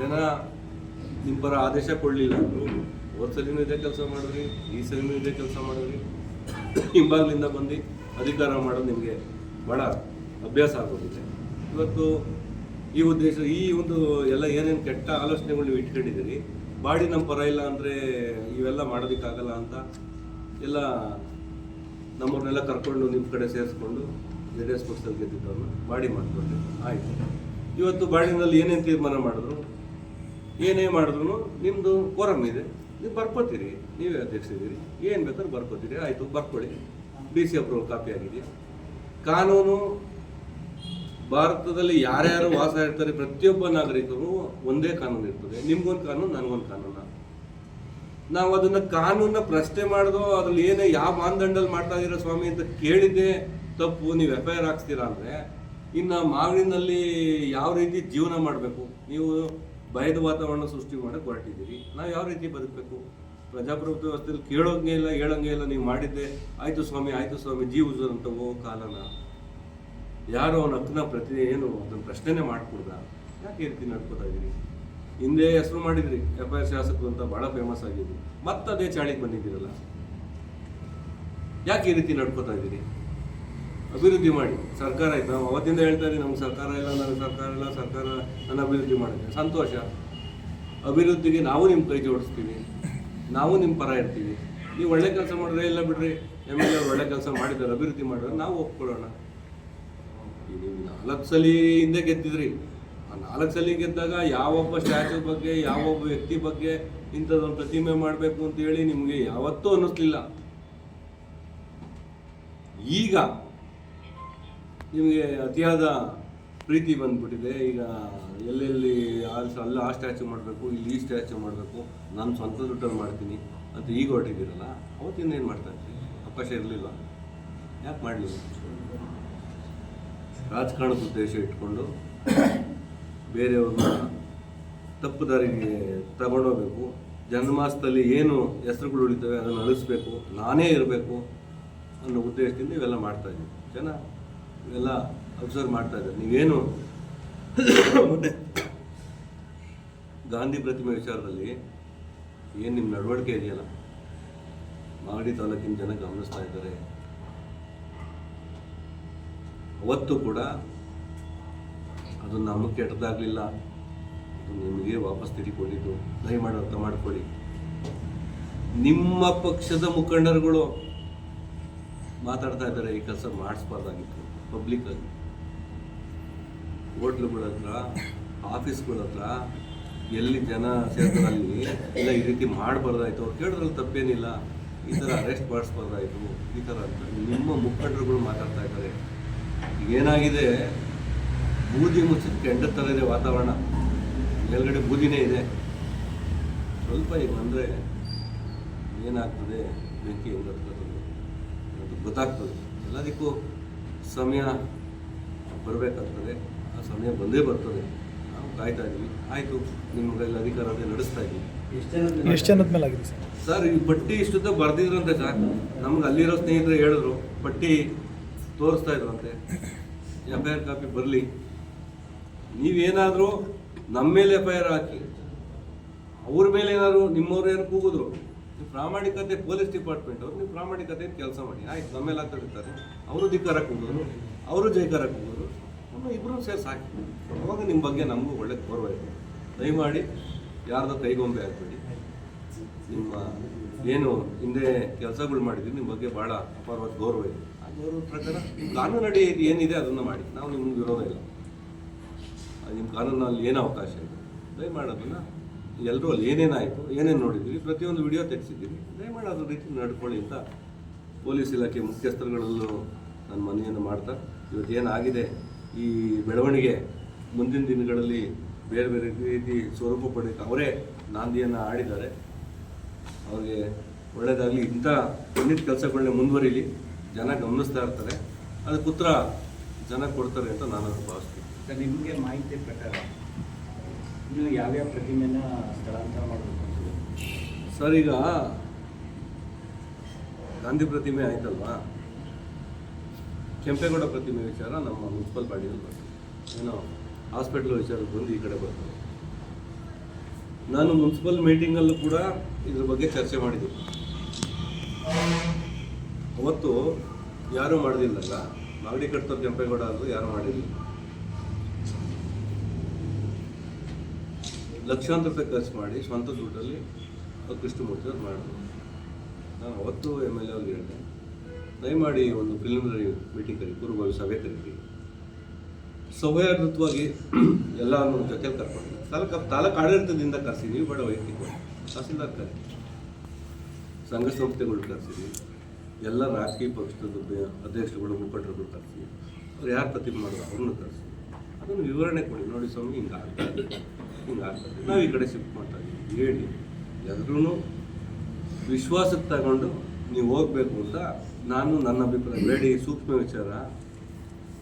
ಜನ ನಿಮ್ಮ ಪರ ಆದೇಶ ಕೊಡಲಿಲ್ಲ ಹೋದ ಸಲಿನೂ ಇದೇ ಕೆಲಸ ಮಾಡಿದ್ರಿ, ಈ ಸಲಿನೂ ಇದೇ ಕೆಲಸ ಮಾಡಿದ್ರಿ. ಹಿಂಬಾಗ್ಲಿಂದ ಬಂದು ಅಧಿಕಾರ ಮಾಡೋದು ನಿಮಗೆ ಭಾಳ ಅಭ್ಯಾಸ ಆಗೋಗಿದೆ. ಇವತ್ತು ಈ ಉದ್ದೇಶ, ಈ ಒಂದು ಎಲ್ಲ ಏನೇನು ಕೆಟ್ಟ ಆಲೋಚನೆಗಳು ನೀವು ಇಟ್ಕೊಂಡಿದ್ದೀರಿ, ಬಾಡಿ ನಮ್ಮ ಪರ ಇಲ್ಲ ಅಂದರೆ ಇವೆಲ್ಲ ಮಾಡೋದಕ್ಕಾಗಲ್ಲ ಅಂತ ಎಲ್ಲ ನಮ್ಮವ್ರನ್ನೆಲ್ಲ ಕರ್ಕೊಂಡು ನಿಮ್ಮ ಕಡೆ ಸೇರಿಸ್ಕೊಂಡು ಜೆ ಡಿ ಎಸ್ ಪಕ್ಷದಲ್ಲಿ ಗೆದ್ದಿದ್ದವ್ರನ್ನ ಬಾಡಿ ಮಾಡಿಕೊಂಡ್ರಿ ಆಯಿತು. ಇವತ್ತು ಬಾಡಿನಲ್ಲಿ ಏನೇನು ತೀರ್ಮಾನ ಮಾಡಿದ್ರು? ಏನೇ ಮಾಡಿದ್ರು ನಿಮ್ಮದು ಕೋರಮ್ ಇದೆ. ನೀವು ಬರ್ಕೋತೀರಿ. ನೀವೇ ಅಧ್ಯಕ್ಷರಿದ್ದೀರಿ ಏನು ಬೇಕಾದ್ರೂ ಬರ್ಕೊತೀರಿ. ಆಯಿತು, ಬರ್ಕೊಳ್ಳಿ. ಡಿ ಸಿ ಅಪ್ರೂವಲ್ ಕಾಪಿ ಆಗಿದೆ. ಕಾನೂನು, ಭಾರತದಲ್ಲಿ ಯಾರ್ಯಾರು ವಾಸ ಇರ್ತಾರೆ ಪ್ರತಿಯೊಬ್ಬ ನಾಗರಿಕರು ಒಂದೇ ಕಾನೂನು ಇರ್ತದೆ. ನಿಮ್ಗೊಂದು ಕಾನೂನು, ನನಗೊಂದು ಕಾನೂನು. ನಾವು ಅದನ್ನ ಕಾನೂನ ಪ್ರಶ್ನೆ ಮಾಡಿದೋ, ಅದ್ರಲ್ಲಿ ಏನೇ ಯಾವ ಮಾನದಂಡಲ್ಲಿ ಮಾಡ್ತಾ ಇದ್ದೀರಾ ಸ್ವಾಮಿ ಅಂತ ಕೇಳಿದ್ದೆ ತಪ್ಪು. ನೀವು ಎಫ್ ಐ ಆರ್ ಹಾಕ್ಸ್ತೀರಾ ಅಂದರೆ, ಇನ್ನು ಮಾವಿನಲ್ಲಿ ಯಾವ ರೀತಿ ಜೀವನ ಮಾಡಬೇಕು? ನೀವು ಭಯದ ವಾತಾವರಣ ಸೃಷ್ಟಿ ಮಾಡಕ್ಕೆ ಹೊರಟಿದ್ದೀರಿ. ನಾವು ಯಾವ ರೀತಿ ಬದುಕಬೇಕು? ಪ್ರಜಾಪ್ರಭುತ್ವ ವ್ಯವಸ್ಥೆಯಲ್ಲಿ ಕೇಳೋಂಗೆ ಇಲ್ಲ, ಹೇಳೋಂಗೆ ಇಲ್ಲ, ನೀವು ಮಾಡಿದ್ದೆ, ಆಯ್ತು ಸ್ವಾಮಿ ಆಯ್ತು ಸ್ವಾಮಿ, ಜೀವ ಅಂತ ಹೋಗೋ ಕಾಲನ. ಯಾರು ಅವನ ಹಕ್ಕನ ಪ್ರತಿ ಏನು, ಅದನ್ನ ಪ್ರಶ್ನೆನೇ ಮಾಡ್ಕೊಡ್ದ. ಯಾಕೆ ಈ ರೀತಿ ನಡ್ಕೋತಾ ಇದ್ದೀರಿ ಹಿಂದೆ ಹೆಸರು ಮಾಡಿದ್ರಿ ಎಫ್ ಐ ಶಾಸಕರು ಅಂತ ಬಹಳ ಫೇಮಸ್ ಆಗಿದ್ರಿ. ಮತ್ತೆ ಅದೇ ಚಾಳಿಗೆ ಬಂದಿದ್ದೀರಲ್ಲ. ಯಾಕೆ ಈ ರೀತಿ ನಡ್ಕೋತಾ ಇದ್ದೀರಿ ಅಭಿವೃದ್ಧಿ ಮಾಡಿ. ಸರ್ಕಾರ ಆಯ್ತು? ನಾವು ಅವತ್ತಿಂದ ಹೇಳ್ತಾ ಇದ್ದೀವಿ ನಮ್ಗೆ ಸರ್ಕಾರ ಇಲ್ಲ, ನನಗೆ ಸರ್ಕಾರ ಇಲ್ಲ, ಸರ್ಕಾರ ನನ್ನ ಅಭಿವೃದ್ಧಿ ಮಾಡಿದೆ. ಸಂತೋಷ. ಅಭಿವೃದ್ಧಿಗೆ ನಾವು ನಿಮ್ಮ ಕೈ ಜೋಡಿಸ್ತೀವಿ. ನಾವು ನಿಮ್ಮ ಪರ ಇರ್ತೀವಿ. ನೀವು ಒಳ್ಳೆ ಕೆಲಸ ಮಾಡಿದ್ರೆ ಇಲ್ಲ ಬಿಡ್ರಿ. ಎಂ ಎಲ್ ಎ ಒಳ್ಳೆ ಕೆಲಸ ಮಾಡಿದ್ದಾರೆ, ಅಭಿವೃದ್ಧಿ ಮಾಡಿದ್ರೆ ನಾವು ಒಪ್ಕೊಳ್ಳೋಣ. ನೀವು ನಾಲ್ಕು ಸಲ ಹಿಂದೆ ಗೆದ್ದಿದ್ರಿ. ಆ ನಾಲ್ಕು ಸಲ ಗೆದ್ದಾಗ ಯಾವೊಬ್ಬ ಸ್ಟ್ಯಾಚು ಬಗ್ಗೆ, ಯಾವೊಬ್ಬ ವ್ಯಕ್ತಿ ಬಗ್ಗೆ ಇಂಥದ್ದೊಂದು ಪ್ರತಿಮೆ ಮಾಡಬೇಕು ಅಂತ ಹೇಳಿ ನಿಮಗೆ ಯಾವತ್ತೂ ಅನ್ನಿಸ್ಲಿಲ್ಲ. ಈಗ ನಿಮಗೆ ಅತಿಯಾದ ಪ್ರೀತಿ ಬಂದ್ಬಿಟ್ಟಿದೆ. ಈಗ ಎಲ್ಲೆಲ್ಲಿ ಅಲ್ಲ ಆ ಸ್ಟ್ಯಾಚು ಮಾಡಬೇಕು, ಇಲ್ಲಿ ಈ ಸ್ಟ್ಯಾಚು ಮಾಡಬೇಕು, ನಾನು ಸ್ವಂತ ದುಡ್ಡಲ್ಲಿ ಮಾಡ್ತೀನಿ ಅಂತ ಈಗ ಹೊರಟಿದ್ದೀರಲ್ಲ, ಅವತ್ತಿಂದ ಏನು ಮಾಡ್ತಾ ಅವಕಾಶ ಇರಲಿಲ್ಲ ಯಾಕೆ ಮಾಡಲಿಲ್ಲ? ರಾಜಕಾರಣದ ಉದ್ದೇಶ ಇಟ್ಕೊಂಡು ಬೇರೆಯವ್ರನ್ನ ತಪ್ಪು ದಾರಿಗೆ ತಗೊಂಡೋಗ್ಬೇಕು. ಜನ್ಮಾಸದಲ್ಲಿ ಏನು ಹೆಸರುಗಳು ಉಳಿತವೆ ಅದನ್ನು ಅಳಿಸ್ಬೇಕು. ನಾನೇ ಇರಬೇಕು ಅನ್ನೋ ಉದ್ದೇಶದಿಂದ ಇವೆಲ್ಲ ಮಾಡ್ತಾ ಇದ್ದೀವಿ ಜನ ಇವೆಲ್ಲ ಅಬ್ಸರ್ವ್ ಮಾಡ್ತಾ ಇದ್ದಾರೆ. ನೀವೇನು ಮೊನ್ನೆ ಗಾಂಧಿ ಪ್ರತಿಮೆ ವಿಚಾರದಲ್ಲಿ ಏನು ನಿಮ್ಮ ನಡವಳಿಕೆ ಇದೆಯಲ್ಲ? ಮಾಗಡಿ ತಾಲೂಕಿನ ಜನ ಗಮನಿಸ್ತಾ ಇದ್ದಾರೆ. ಅವತ್ತು ಕೂಡ ಅದು ನಮ್ಮ ಕೆಟ್ಟದಾಗಲಿಲ್ಲ. ಅದು ನಿಮಗೆ ವಾಪಸ್ ತಿರುಗಿಕೊಂಡಿದ್ದು ದಯಮಾಡಿ ಅರ್ಥ ಮಾಡ್ಕೊಳ್ಳಿ. ನಿಮ್ಮ ಪಕ್ಷದ ಮುಖಂಡರುಗಳು ಮಾತಾಡ್ತಾ ಇದ್ದಾರೆ ಈ ಕೆಲಸ ಮಾಡಿಸ್ಬಾರ್ದಾಗಿತ್ತು ಪಬ್ಲಿಕ್ ಆಗಿ. ಹೋಟ್ಲುಗಳ ಹತ್ರ, ಆಫೀಸ್ಗಳ ಹತ್ರ ಎಲ್ಲಿ ಜನ ಸೇರ್ತಾರಲ್ಲಿ, ಇಲ್ಲ ಈ ರೀತಿ ಮಾಡಬಾರ್ದಾಯ್ತು, ಅವ್ರು ಕೇಳಿದ್ರಲ್ಲಿ ತಪ್ಪೇನಿಲ್ಲ, ಈ ಥರ ಅರೆಸ್ಟ್ ಮಾಡಿಸ್ಬಾರ್ದಾಯ್ತು, ಈ ಥರ ಅಂತ ನಿಮ್ಮ ಮುಖಂಡರುಗಳು ಮಾತಾಡ್ತಾ ಇದ್ದಾರೆ. ಏನಾಗಿದೆ? ಬೂದಿ ಮುಚ್ಚಿದ ಕೆಂಡ ಥರ ಇದೆ ವಾತಾವರಣ. ಮೇಲ್ಗಡೆ ಬೂದಿನೇ ಇದೆ. ಸ್ವಲ್ಪ ಈಗ ಅಂದರೆ ಏನಾಗ್ತದೆ ಬೆಂಕಿ ಹೆಂಗೆ ಅದು ಗೊತ್ತಾಗ್ತದೆ. ಎಲ್ಲದಕ್ಕೂ ಸಮಯ ಬರಬೇಕಾಗ್ತದೆ. ಆ ಸಮಯ ಬಂದೇ ಬರ್ತದೆ. ನಾವು ಕಾಯ್ತಾ ಇದ್ದೀವಿ. ಆಯಿತು ನಿಮಗೆಲ್ಲ ಅಧಿಕಾರ ಅದೇ ನಡೆಸ್ತಾ ಇದ್ದೀವಿ. ಎಷ್ಟು ಜನದ ಮೇಲೆ ಆಗಿದೆ ಸರ್? ಸರ್ ಈ ಪಟ್ಟಿ ಇಷ್ಟುದ್ದ ಬರ್ದಿದ್ರಂತೆ ಸರ್ ನಮ್ಗೆ ಅಲ್ಲಿರೋ ಸ್ನೇಹಿತರು ಹೇಳಿದ್ರು ಪಟ್ಟಿ ತೋರಿಸ್ತಾ ಇದ್ರಂತೆ. ಎಫ್ ಐ ಆರ್ ಕಾಪಿ ಬರಲಿ. ನೀವೇನಾದರೂ ನಮ್ಮ ಮೇಲೆ ಎಫ್ ಐ ಆರ್ ಹಾಕಿ ಅವ್ರ ಮೇಲೆ ಏನಾದ್ರು ನಿಮ್ಮವ್ರು ಏನು ಕೂಗಿದ್ರು ನೀವು ಪ್ರಾಮಾಣಿಕತೆ ಪೊಲೀಸ್ ಡಿಪಾರ್ಟ್ಮೆಂಟ್ ಅವ್ರು ನೀವು ಪ್ರಾಮಾಣಿಕತೆ ಕೆಲಸ ಮಾಡಿ. ಆಯ್ತು ನಮ್ಮ ಮೇಲೆ ಹಾಕಿರ್ತಾರೆ ಅವರು ಧಿಕ್ಕಾರ ಕೂಗಿದ್ರು ಅವರು ಜೈಕಾರ ಕೂಗಿದ್ರು. ನಮ್ಮ ಇಬ್ಬರು ಸೇರಿ ಹಾಕಿ ಅವಾಗ ನಿಮ್ಮ ಬಗ್ಗೆ ನಮಗೂ ಒಳ್ಳೆ ಗೌರವ ಇದೆ ದಯಮಾಡಿ ಯಾರ್ದ ಕೈಗೊಂಬೆ ಹಾಕ್ಬೇಡಿ ನಿಮ್ಮ ಏನು ಹಿಂದೆ ಕೆಲಸಗಳು ಮಾಡಿದ್ವಿ ನಿಮ್ಮ ಬಗ್ಗೆ ಭಾಳ ಅಪಾರವಾದ ಗೌರವ ಇದೆ. ಆ ಗೌರವದ ಪ್ರಕಾರ ನಿಮ್ಮ ಕಾನೂನಡಿ ಏನಿದೆ ಅದನ್ನು ಮಾಡಿ. ನಾವು ನಿಮ್ಗೆ ವಿರೋಧ ಇಲ್ಲ. ನಿಮ್ಮ ಕಾನೂನಲ್ಲಿ ಏನು ಅವಕಾಶ ಇದೆ? ದಯಮಾಡಿ ಅದನ್ನು ಎಲ್ಲರೂ ಅಲ್ಲಿ ಏನೇನಾಯಿತು ಏನೇನು ನೋಡಿದ್ದೀವಿ ಪ್ರತಿಯೊಂದು ವಿಡಿಯೋ ತೆಗೆಸಿದ್ದೀವಿ ದಯಮಾಡಿ ಅದ್ರ ರೀತಿ ನಡ್ಕೊಳ್ಳಿ ಅಂತ ಪೊಲೀಸ್ ಇಲಾಖೆ ಮುಖ್ಯಸ್ಥರುಗಳಲ್ಲೂ ನನ್ನ ಮನೆಯನ್ನು ಮಾಡ್ತಾ ಇವತ್ತು ಏನಾಗಿದೆ ಈ ಬೆಳವಣಿಗೆ ಮುಂದಿನ ದಿನಗಳಲ್ಲಿ ಬೇರೆ ಬೇರೆ ರೀತಿ ಸ್ವರೂಪ ಪಡೆಯಕ್ಕೆ ಅವರೇ ನಾಂದಿಯನ್ನು ಆಡಿದ್ದಾರೆ. ಅವ್ರಿಗೆ ಒಳ್ಳೆಯದಾಗಲಿ ಇಂಥ ಪುಣ್ಯದ ಕೆಲಸಗಳನ್ನ ಮುಂದುವರಿಲಿ. ಜನ ಗಮನಿಸ್ತಾ ಇರ್ತಾರೆ. ಅದಕ್ಕೆ ಉತ್ತರ ಜನ ಕೊಡ್ತಾರೆ ಅಂತ ನಾನು ಭಾವಿಸ್ತೀನಿ. ಸರ್ ನಿಮಗೆ ಮಾಹಿತಿ ಪ್ರಕಾರ ಇನ್ನು ಯಾವ್ಯಾವ ಪ್ರತಿಮೆಯನ್ನು ಸ್ಥಳಾಂತರ ಮಾಡಬೇಕು ಸರ್ ಈಗ ಗಾಂಧಿ ಪ್ರತಿಮೆ ಆಯ್ತಲ್ವಾ? ಕೆಂಪೇಗೌಡ ಪ್ರತಿಮೆ ವಿಚಾರ ನಮ್ಮ ಮುನ್ಸಿಪಲ್ ಬಾಡಿಯಲ್ಲಿ ಬರ್ತದೆ ಏನೋ ಹಾಸ್ಪಿಟ್ಲ್ ವಿಚಾರಕ್ಕೆ ಬಂದು ಈ ಕಡೆ ಬರ್ತದೆ ನಾನು ಮುನ್ಸಿಪಲ್ ಮೀಟಿಂಗಲ್ಲೂ ಕೂಡ ಇದ್ರ ಬಗ್ಗೆ ಚರ್ಚೆ ಮಾಡಿದ್ದೆ. ಅವತ್ತು ಯಾರೂ ಮಾಡೋದಿಲ್ಲಲ್ಲ? ಮಾಗಡಿ ಕಟ್ತವ್ರು ಕೆಂಪೇಗೌಡ ಅದು ಯಾರೂ ಮಾಡಿರಲಿಲ್ಲ ಲಕ್ಷಾಂತರ ರೂಪಾಯಿ ಖರ್ಚು ಮಾಡಿ ಸ್ವಂತ ದುಡ್ಡಲ್ಲಿ ಕೃಷ್ಣಮೂರ್ತಿ ಅವ್ರು ಮಾಡಿದ್ರು. ನಾನು ಅವತ್ತು ಎಂ ಎಲ್ ಎ ಅವ್ರಿಗೆ ಹೇಳಿದೆ. ದಯಮಾಡಿ ಒಂದು ಪ್ರಿಲಿಮಿನರಿ ಮೀಟಿಂಗ್ ಕರಿ ಪೂರ್ವಭಾವಿ ಸಭೆ ಕರೀರಿ ಸೌಹಾರ್ದತ್ವವಾಗಿ ಎಲ್ಲರನ್ನು ಜೊತೆ ಕರ್ಕೊಂಡು ತಾಲೂಕು ತಾಲೂಕು ಆಡಳಿತದಿಂದ ಕರೆಸಿ, ನೀವು ಬೇಡ ವೈಯಕ್ತಿಕವಾಗಿ ತಹಸೀಲ್ದಾರ್ ಕರೆ ಸಂಘ ಸಂಸ್ಥೆಗಳು ಕರೆಸಿರಿ ಎಲ್ಲ ರಾಜಕೀಯ ಪಕ್ಷದ ಅಧ್ಯಕ್ಷರುಗಳು, ಮುಖಂಡರುಗಳು ಕರೆಸಿ, ಅವ್ರು ಯಾರು ಪ್ರತಿಭೆ ಮಾಡೋದು ಅವ್ರನ್ನ ಕರೆಸಿ. ಅದನ್ನು ವಿವರಣೆ ಕೊಡಿ. ನೋಡಿ ಸ್ವಾಮಿ, ಹಿಂಗೆ ಆಗ್ತಾ ಇದೆ. ಹಿಂಗೆ ಆಗ್ತಾ ಇದೆ. ನಾವು ಈ ಕಡೆ ಶಿಫ್ಟ್ ಮಾಡ್ತಾ ಇದ್ದೀವಿ ಹೇಳಿ. ಎಲ್ಲರೂ ವಿಶ್ವಾಸಕ್ಕೆ ತಗೊಂಡು ನೀವು ಹೋಗಬೇಕು ಅಂತ ನಾನು ನನ್ನ ಅಭಿಪ್ರಾಯ ಬೇಡಿ ಸೂಕ್ಷ್ಮ ವಿಚಾರ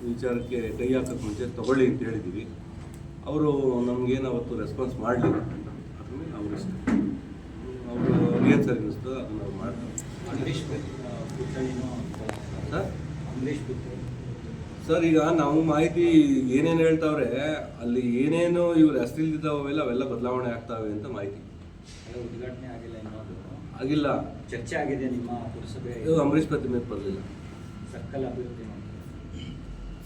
ವಿಚಾರಕ್ಕೆ ಕೈ ಹಾಕೋಕ್ಕೆ ಮುಂಚೆ ತಗೊಳ್ಳಿ ಅಂತ ಹೇಳಿದ್ದೀವಿ ಅವರು ನಮಗೇನು ಅವತ್ತು ರೆಸ್ಪಾನ್ಸ್ ಮಾಡಲಿಲ್ಲ ಅದ್ರ ಅವರು ಅವ್ರ ಇಷ್ಟ. ಅವರು ಏನು ಸರಿ ಅನ್ನಿಸ್ತೋ ಅದನ್ನು ಅವ್ರು ಮಾಡ್ತಾರೆ ಸರ್? ಈಗ ನಾವು ಮಾಹಿತಿ ಏನೇನು ಹೇಳ್ತಾವ್ರೆ ಅಲ್ಲಿ ಏನೇನು ಇವ್ರು ಹೆಸರಿಲ್ದಿದ್ದಾವೆಲ್ಲ ಅವೆಲ್ಲ ಬದಲಾವಣೆ ಆಗ್ತಾವೆ ಅಂತ ಮಾಹಿತಿ. ಉದ್ಘಾಟನೆ ಆಗಿಲ್ಲ ಇನ್ನೊಂದು. ಆಗಿಲ್ಲ. ಚರ್ಚೆ ಆಗಿದೆ ನಿಮ್ಮ ಪುರಸಭೆ. ಇದು ಅಂಬರೀಷ್ ಪ್ರತಿಮೆ ಬರಲಿಲ್ಲ. ಸರ್ಕಲ್ ಅಭಿವೃದ್ಧಿ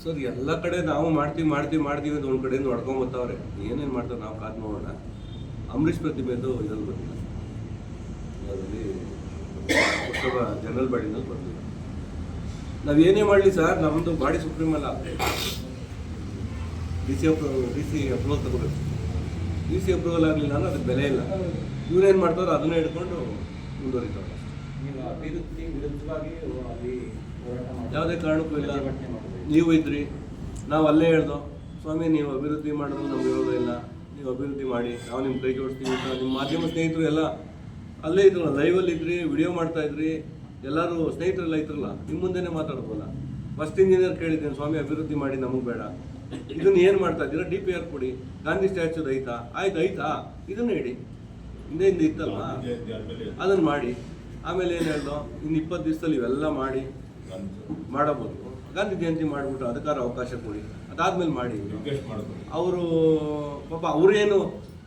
ಸೊ ಸರ್ ಎಲ್ಲ ಕಡೆ ನಾವು ಮಾಡ್ತೀವಿ ಮಾಡ್ತೀವಿ ಮಾಡ್ತೀವಿ ಅಂತ ಒಂದು ಕಡೆಯಿಂದ ಹೊಡ್ಕೊಂಡ್ ಬರ್ತಾವ್ರೆ. ಏನೇನು ಮಾಡ್ತಾರೆ ನಾವು ಕಾದು ನೋಡೋಣ. ಅಂಬರೀಷ್ ಪ್ರತಿಮೆದು ಇದ್ರಲ್ಲಿ ಬಂದಿಲ್ಲ ಅದರಲ್ಲಿ ಪುರಸಭಾ ಜನರಲ್ ಬಾಡಿನಲ್ಲಿ ಬರಲಿಲ್ಲ. ನಾವು ಏನೇ ಮಾಡಲಿ ಸರ್ ನಮ್ಮದು ಬಾಡಿ ಸುಪ್ರೀಂ ಅಲ್ಲ. D C approval D C approval ತಗೋಬೇಕು. ಡಿ ಸಿ ಅಪ್ರೂವಲ್ ಆಗಲಿಲ್ಲ ಅಂದ್ರೆ ಅದಕ್ಕೆ ಬೆಲೆ ಇಲ್ಲ. ಇವ್ರೇನು ಮಾಡ್ತಾರೋ ಅದನ್ನೇ ಹಿಡ್ಕೊಂಡು ಯಾವುದೇ ಕಾರಣಕ್ಕೂ ಇಲ್ಲ. ನೀವು ಇದ್ರಿ. ನಾವು ಅಲ್ಲೇ ಹೇಳ್ದೋ ಸ್ವಾಮಿ ನೀವು ಅಭಿವೃದ್ಧಿ ಮಾಡಿದ್ರು ನಮ್ಗೆ ಇರೋದೇ ಇಲ್ಲ. ನೀವು ಅಭಿವೃದ್ಧಿ ಮಾಡಿ ನಾವು ನಿಮ್ಮ ಕೈ ಜೋಡಿಸ್ತೀವಿ ಅಂತ ನಿಮ್ಮ ಮಾಧ್ಯಮ ಸ್ನೇಹಿತರು ಎಲ್ಲ ಅಲ್ಲೇ ಇದ್ರಲ್ಲ ಲೈವಲ್ಲಿ ಇದ್ರಿ ವಿಡಿಯೋ ಮಾಡ್ತಾ ಇದ್ರಿ. ಎಲ್ಲರೂ ಸ್ನೇಹಿತರೆಲ್ಲ ಇದ್ರಲ್ಲ ನಿಮ್ಮ ಮುಂದೆನೇ ಮಾತಾಡ್ಬೋಲ್ಲ ಫಸ್ಟ್ ಇಂಜಿನಿಯರ್ ಕೇಳಿದ್ದೀನಿ ಸ್ವಾಮಿ ಅಭಿವೃದ್ಧಿ ಮಾಡಿ ನಮಗೆ ಬೇಡ. ಇದನ್ನ ಏನು ಮಾಡ್ತಾ ಇದ್ದೀರಾ? ಡಿ ಪಿ ಆರ್ ಕೊಡಿ. ಗಾಂಧಿ ಸ್ಟ್ಯಾಚು ಐತಾ ಆಯ್ತು ಐತಾ? ಇದನ್ನ ಇಡಿ. ಹಿಂದೆ ಹಿಂದೆ ಇತ್ತಲ್ಲ? ಅದನ್ನು ಮಾಡಿ. ಆಮೇಲೆ ಏನು ಹೇಳ್ದು? ಇನ್ನು ಇಪ್ಪತ್ತು ದಿವಸದಲ್ಲಿ ಇವೆಲ್ಲ ಮಾಡಿ ಮಾಡಬಹುದು. ಗಾಂಧಿ ಜಯಂತಿ ಮಾಡಿಬಿಟ್ಟು ಅದಕ್ಕಾರ ಅವಕಾಶ ಕೊಡಿ. ಅದಾದ್ಮೇಲೆ ಮಾಡಿ. ಅವರು ಪಾಪ ಅವರೇನು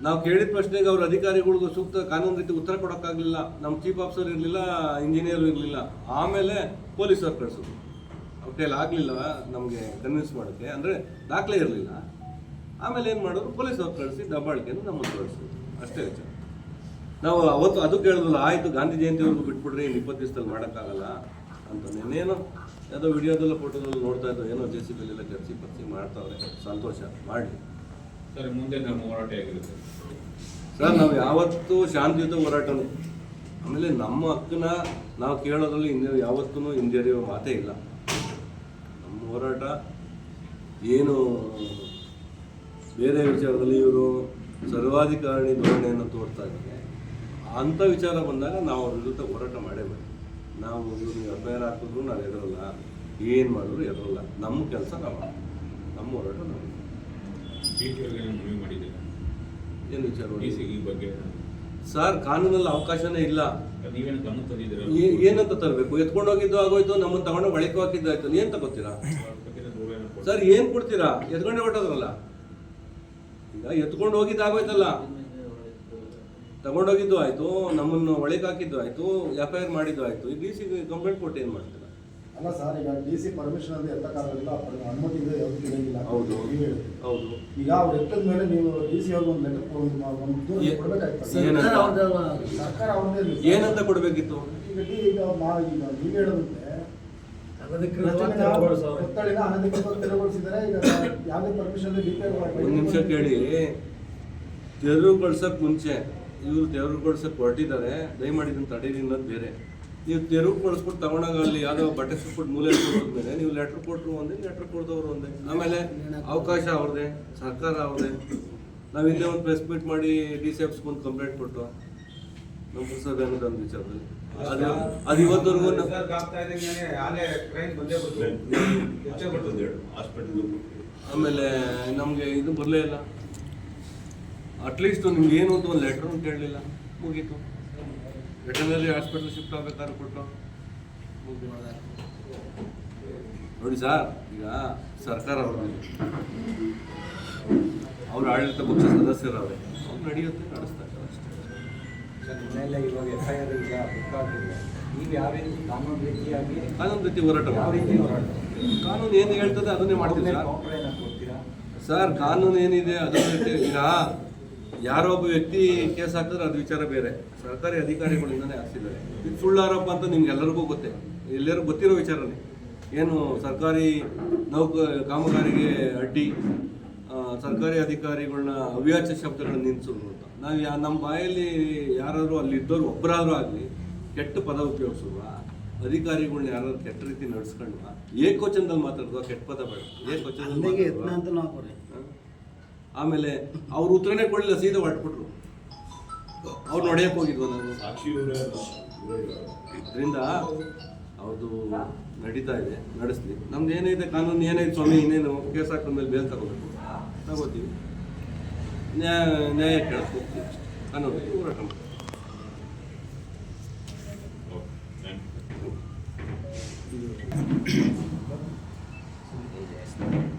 ನಾವು ಕೇಳಿದ ಪ್ರಶ್ನೆಗೆ ಅವ್ರ ಅಧಿಕಾರಿಗಳಿಗೂ ಸೂಕ್ತ ಕಾನೂನು ರೀತಿ ಉತ್ತರ ಕೊಡೋಕ್ಕಾಗಲಿಲ್ಲ. ನಮ್ಮ ಚೀಫ್ ಆಫೀಸರ್ ಇರಲಿಲ್ಲ ಇಂಜಿನಿಯರ್ ಇರಲಿಲ್ಲ. ಆಮೇಲೆ ಪೊಲೀಸರು ಕಳಿಸೋದು. ಅವ್ರ ಕೈಲಿ ಆಗಲಿಲ್ಲ ನಮಗೆ ಕನ್ವಿನ್ಸ್ ಮಾಡೋಕ್ಕೆ ಅಂದರೆ ದಾಖಲೆ ಇರಲಿಲ್ಲ. ಆಮೇಲೆ ಏನು ಮಾಡೋರು? ಪೊಲೀಸವ್ರು ಕಳಿಸಿ ದಬ್ಬಾಳಿಕೆಯನ್ನು ನಮ್ಮನ್ನು ಕಳಿಸಿದ್ರು ಅಷ್ಟೇ ವಿಚಾರ ನಾವು ಅವತ್ತು ಅದು ಕೇಳಿದ್ರಲ್ಲ ಆಯಿತು ಗಾಂಧಿ ಜಯಂತಿವರೆಗೂ ಬಿಟ್ಬಿಡ್ರಿ ಇನ್ನು ಇಪ್ಪತ್ತು ದಿವಸದಲ್ಲಿ ಮಾಡೋಕ್ಕಾಗಲ್ಲ ಅಂತ. ನಿನ್ನೇನೋ ಯಾವುದೋ ವಿಡಿಯೋದಲ್ಲ ಫೋಟೋದಲ್ಲಿ ನೋಡ್ತಾ ಇದ್ದೋ ಏನೋ ಜೆ ಸಿ ಬಿಲ್ಲೆಲ್ಲ ಖರ್ಚಿ ಪರ್ಸಿ ಮಾಡ್ತಾವ್ರೆ. ಸಂತೋಷ ಮಾಡಿ ಸರ್ ಮುಂದೆ ನಮ್ಮ ಹೋರಾಟ ಆಗಿರುತ್ತೆ ಸರ್ ನಾವು ಯಾವತ್ತೂ ಶಾಂತಿಯುತ ಹೋರಾಟನೇ ಆಮೇಲೆ ನಮ್ಮ ಹಕ್ಕನ್ನ ನಾವು ಕೇಳೋದ್ರಲ್ಲಿ ಹಿಂದೆ ಯಾವತ್ತೂ ಹಿಂಜರಿಯೋ ಮಾತೇ ಇಲ್ಲ. ನಮ್ಮ ಹೋರಾಟ ಏನು ಬೇರೆ ವಿಚಾರದಲ್ಲಿ ಇವರು ಸರ್ವಾಧಿಕಾರಣಿ ಧೋರಣೆಯನ್ನು ತೋರ್ತಾ ಇದ್ದಾರೆ. ಅಂಥ ವಿಚಾರ ಬಂದಾಗ ನಾವು ಅವ್ರ ವಿರುದ್ಧ ಹೋರಾಟ ಮಾಡೇಬೇಕು ನಾವು ಇವ್ರಿಗೆ ಎಫ್ ಐ ಆರ್ ಹಾಕಿದ್ರು ನಾವು ಎದುರಲ್ಲ. ಏನು ಮಾಡಿದ್ರು ಎದುರಲ್ಲ. ನಮ್ಮ ಕೆಲಸ ನಾವು ನಮ್ಮ ಹೋರಾಟ ನಾವು ಡಿಟಿಒಗೆ ಮನವಿ ಮಾಡಿದ್ದೀರಾ? ಏನು ವಿಚಾರ ಈ ಬಗ್ಗೆ? ಸರ್ ಕಾನೂನಲ್ಲಿ ಅವಕಾಶನೇ ಇಲ್ಲ. ಏನಂತ ತರಬೇಕು? ಎತ್ಕೊಂಡು ಹೋಗಿದ್ದು ಆಗೋಯ್ತು ನಮ್ಮನ್ನು ತಗೊಂಡು ಒಳಗೆ ಹಾಕಿದ್ದು ಆಯ್ತು. ಏನು ತಗೋತೀರಾ. ಸರ್ ಏನು ಕೊಡ್ತೀರಾ? ಎತ್ಕೊಂಡೇ ಹೊಟ್ಟದ್ರಲ್ಲ ಈಗ ಎತ್ಕೊಂಡು ಹೋಗಿದ್ದು ಆಗೋಯ್ತಲ್ಲ ತಗೊಂಡೋಗಿದ್ದು ಆಯ್ತು ನಮ್ಮನ್ನು ಒಳಗೆ ಹಾಕಿದ್ದು ಆಯ್ತು ಎಫ್ ಐ ಆರ್ ಮಾಡಿದ್ದು ಆಯ್ತು. ಈ ಡಿ ಸಿ ಕಂಪ್ಲೇಂಟ್ ಕೊಟ್ಟು ಏನು ಮಾಡ್ತೀರಾ? ಅಲ್ಲ ಸರ್ ಈಗ ಡಿ ಸಿ ಪರ್ಮಿಷನ್ ಅಂತ ಎತ್ತಕ್ಕಾಗಲ್ಲ ಅನುಮತಿ ಇದೆ ಯಾವ್ದು ಹೌದು. ನೀವೇ ಹೇಳಿ. ಹೌದು. ಈಗ ಅವ್ರು ಎತ್ತದ ಮೇಲೆ ನೀವು ಡಿ ಸಿ ಅವ್ರಿಗೆ ಒಂದು ಲೆಟರ್ ಒಂದು ದೂರ ಏ- ಕೊಡ್ಬೇಕಾಗ್ತದೆ ಏನಂತ? ಸರ್ಕಾರ ಅವ್ರದ್ದೇ. ಏನಂತ ಕೊಡಬೇಕಿತ್ತು? ಈಗ ಡಿ ಈಗ ನೀವು ಹೇಳೋದಂತೆ ಒತ್ತಳಿನ ಅನಧಿಕೃತ ತೆರವುಗೊಳಿಸಿದರೆ ಈಗ ಯಾವುದೇ ಪರ್ಮಿಷನ್ ಡಿ ಒಂದು ನಿಮಿಷ ಕೇಳಿ. ತೆರವುಗೊಳ್ಸಕ್ ಮುಂಚೆ ಇವರು ತೆರವುಗೊಳ್ಸಕ್ ಹೊರಟಿದ್ದಾರೆ. ದಯಮಾಡಿ ಇದನ್ನು ತಡೀರಿ ಅನ್ನೋದು ಬೇರೆ. ನೀವು ತೆರವುಗೊಳಿಸ್ಬಿಟ್ಟು ತಗೊಂಡಾಗ ಅಲ್ಲಿ ಯಾವುದೋ ಬಟ್ಟೆ ಸುಟ್ಬಿಟ್ಟು ಮೂಲೆ ಮೇಲೆ ನೀವು ಲೆಟ್ರ್ ಕೊಟ್ಟರು ಒಂದೇ ಲೆಟ್ರ್ ಕೊಡ್ದವ್ರು ಒಂದೇ. ಆಮೇಲೆ ಅವಕಾಶ ಅವ್ರದ್ದೇ ಸರ್ಕಾರ ಅವ್ರದೇ. ನಾವು ಇಲ್ಲೇ ಒಂದು ಪ್ರೆಸ್ ಮೀಟ್ ಮಾಡಿ ಡಿ ಸಿ ಎಫ್ಸ್ ಬಂದು ಕಂಪ್ಲೇಂಟ್ ಕೊಟ್ಟು ನಮ್ಮ ಪುರಸಭೆ ಅನ್ನೋದು ಒಂದು ವಿಚಾರದಲ್ಲಿ. ಅದು ಅದು ಇವತ್ತವರೆಗೂ ಆಮೇಲೆ ನಮಗೆ ಇದು ಬರಲೇ ಇಲ್ಲ. ಅಟ್ಲೀಸ್ಟ್ ನಿಮ್ಗೆ ಏನು ಅಂತ ಒಂದು ಲೆಟ್ರ್ ಹೇಳಲಿಲ್ಲ ಮುಗೀತು. ಲೆಟರ್ನಲ್ಲಿ ಹಾಸ್ಪಿಟಲ್ ಶಿಫ್ಟ್ ಆಗ್ಬೇಕಾದ್ರೆ ಕೊಟ್ಟು. ನೋಡಿ ಸರ್ ಈಗ ಸರ್ಕಾರ ಅವರು ಅವ್ರ ಆಡಳಿತ ಪಕ್ಷ ಸದಸ್ಯರವ್ರೆ. ಅವ್ರು ನಡೆಯುತ್ತೆ ನಡೆಸ್ತಾ ಇದ್ದಾರೆ ಅಷ್ಟೇ ಸರ್ ನಿನ್ನೆಲ್ಲ ಇವಾಗ ಎಫ್ ಐ ಆರ್ ಈಗ ಬುಕ್ ಆಗಿದೆ ನೀವು ಯಾವ ರೀತಿ ಕಾನೂನು ರೀತಿಯಾಗಿ ಕಾನೂನು ರೀತಿ ಹೋರಾಟ ಕಾನೂನು ಏನು ಹೇಳ್ತದೆ ಅದನ್ನೇ ಮಾಡ್ತೀವಿ ಸರ್ ಕಾನೂನು ಏನಿದೆ ಅದನ್ನ ಈಗ ಯಾರೋ ಒಬ್ಬ ವ್ಯಕ್ತಿ ಕೇಸ್ ಹಾಕಿದ್ರೆ ಅದು ವಿಚಾರ ಬೇರೆ. ಸರ್ಕಾರಿ ಅಧಿಕಾರಿಗಳಿಂದನೇ ಹಾಕ್ಸಿದ್ದಾರೆ. ಇದು ಸುಳ್ಳು ಆರೋಪ ಅಂತ ನಿಮ್ಗೆ ಎಲ್ಲರಿಗೂ ಗೊತ್ತೇ. ಎಲ್ಲರಿಗೂ ಗೊತ್ತಿರೋ ವಿಚಾರನೇ ಏನು ಸರ್ಕಾರಿ ನೌಕ ಕಾಮಗಾರಿಗೆ ಅಡ್ಡಿ ಸರ್ಕಾರಿ ಅಧಿಕಾರಿಗಳನ್ನ ಅವ್ಯಾಚ ಶಬ್ದಗಳನ್ನ ನಿಲ್ಲಿಸೋದು ಅಂತ. ನಾವು ಯಾ ನಮ್ಮ ಬಾಯಲ್ಲಿ ಯಾರಾದರೂ ಅಲ್ಲಿ ಇದ್ದವ್ರು ಒಬ್ಬರಾದ್ರೂ ಆಗಲಿ ಕೆಟ್ಟ ಪದ ಉಪಯೋಗಿಸುವ ಅಧಿಕಾರಿಗಳನ್ನ ಯಾರಾದ್ರು ಕೆಟ್ಟ ರೀತಿ ನಡೆಸ್ಕೊಂಡ್ವಾ? ಏಕವಚನದಲ್ಲಿ ಮಾತಾಡಿದ್ವಾ? ಕೆಟ್ಟ ಪದ ಬೇಡ. ಏಕವಚನದಲ್ಲಿ? ಆಮೇಲೆ ಅವ್ರು ಉತ್ತರನೇ ಕೊಡಲಿಲ್ಲ ಸೀದಾ ಹೊರಟ್ಬಿಟ್ರು. ಅವ್ರು. ನಡೆಯಕ್ಕೆ ಹೋಗಿದ್ವು ನಾನು ಇದರಿಂದ ಅವ್ರದ್ದು ನಡೀತಾ ಇದೆ ನಡೆಸ್ಲಿ ನಮ್ದು ಏನೈತೆ ಕಾನೂನು ಏನೈತೆ ಸ್ವಾಮಿ ಇನ್ನೇನು ಕೇಸ್ ಹಾಕೊಂಡ್ಮೇಲೆ ಬೇಲ್ ತಗೋಬೇಕು. ತಗೋತೀವಿ. ನ್ಯಾಯ ನ್ಯಾಯ ಕೇಳಕ್ಕೆ ಹೋಗ್ತೀವಿ. ಕಾನೂನು ಹೋರಾಟ ಮಾಡ್ತೀವಿ. you. ಯು.